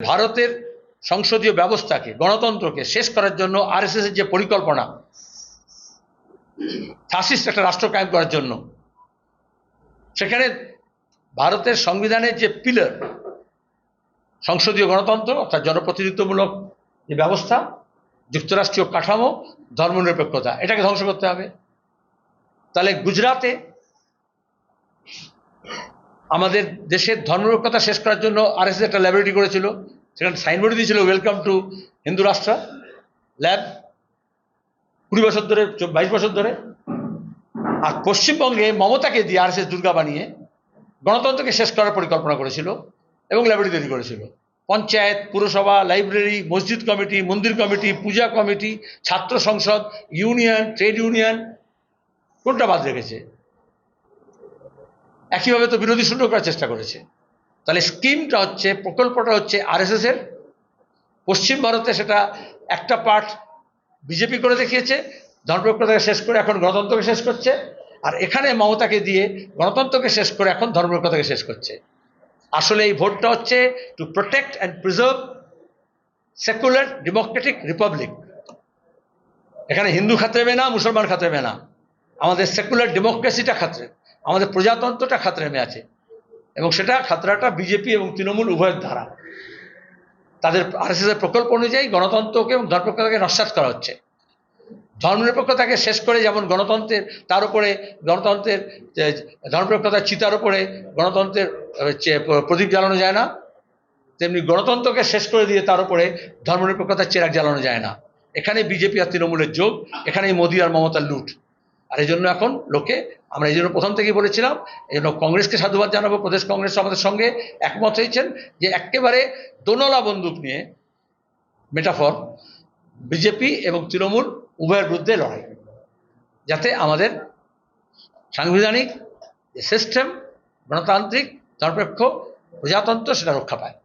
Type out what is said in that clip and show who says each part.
Speaker 1: ভারতের সংসদীয় ব্যবস্থাকে, গণতন্ত্রকে শেষ করার জন্য আরএসএস এর যে পরিকল্পনা ফাসিস্ট একটা রাষ্ট্র কায়েম করার জন্য, সেখানে ভারতের সংবিধানের যে পিলার সংসদীয় গণতন্ত্র অর্থাৎ জনপ্রতিনিধিত্বমূলক যে ব্যবস্থা, যুক্তরাষ্ট্রীয় কাঠামো, ধর্মনিরপেক্ষতা, এটাকে ধ্বংস করতে হবে। তাহলে গুজরাটে আমাদের দেশের ধর্মনিরপেক্ষতা শেষ করার জন্য আরএসএস একটা ল্যাবরেটরি করেছিল, সেখানে সাইনবোর্ড দিয়েছিল ওয়েলকাম টু হিন্দু রাষ্ট্র ল্যাব কুড়ি বছর ধরে বাইশ বছর ধরে। আর পশ্চিমবঙ্গে মমতাকে দিয়ে আরএসএস দুর্গা বানিয়ে গণতন্ত্রকে শেষ করার পরিকল্পনা করেছিল এবং ল্যাবরেটরি তৈরি করেছিল। পঞ্চায়েত, পুরসভা, লাইব্রেরি, মসজিদ কমিটি, মন্দির কমিটি, পূজা কমিটি, ছাত্র সংসদ, ইউনিয়ন, ট্রেড ইউনিয়ন, কোনটা বাদ রেখেছে? একইভাবে তো বিরোধী শূন্য করার চেষ্টা করেছে। তাহলে স্কিমটা হচ্ছে, প্রকল্পটা হচ্ছে আরএসএস এর। পশ্চিম ভারতে সেটা একটা পার্ট বিজেপি করে দেখিয়েছে ধর্মনিরপেক্ষতাকে শেষ করে এখন গণতন্ত্রকে শেষ করছে, আর এখানে মমতাকে দিয়ে গণতন্ত্রকে শেষ করে এখন ধর্মনিরপেক্ষতাকে শেষ করছে। আসলে এই ভোটটা হচ্ছে to protect and preserve secular democratic republic এখানে হিন্দু খাতরেবে না, মুসলমান খাতরেবে না। আমাদের সেকুলার ডেমোক্রেসিটা খাতরে আমাদের প্রজাতন্ত্রটা খাতরে নেমে আছে। এবং সেটা খাতরাটা বিজেপি এবং তৃণমূল উভয়ের দ্বারা। তাদের আরএসএস এর প্রকল্প অনুযায়ী গণতন্ত্রকে এবং ধর্মনিরপেক্ষতাকে নস্বাত করা হচ্ছে। ধর্মনিরপেক্ষতাকে শেষ করে যেমন গণতন্ত্রের তার উপরে গণতন্ত্রের ধর্মনিরপেক্ষতার চিতার উপরে গণতন্ত্রের প্রদীপ জ্বালানো যায় না, তেমনি গণতন্ত্রকে শেষ করে দিয়ে তার উপরে ধর্মনিরপেক্ষতার চেরাক জ্বালানো যায় না। এখানে বিজেপি আর তৃণমূলের যোগ, এখানেই মোদী আর মমতার লুট। আর এই জন্য এখন লোকে আমরা এই জন্য প্রথম থেকেই বলেছিলাম, এই জন্য কংগ্রেসকে সাধুবাদ জানাব, প্রদেশ কংগ্রেস আমাদের সঙ্গে একমত হয়েছেন যে একেবারে দোনলা বন্দুক নিয়ে মেটাফর বিজেপি এবং তৃণমূল উভয়ের বিরুদ্ধে লড়াই, যাতে আমাদের সাংবিধানিক সিস্টেম গণতান্ত্রিক ধর্মপেক্ষ প্রজাতন্ত্র সেটা রক্ষা পায়।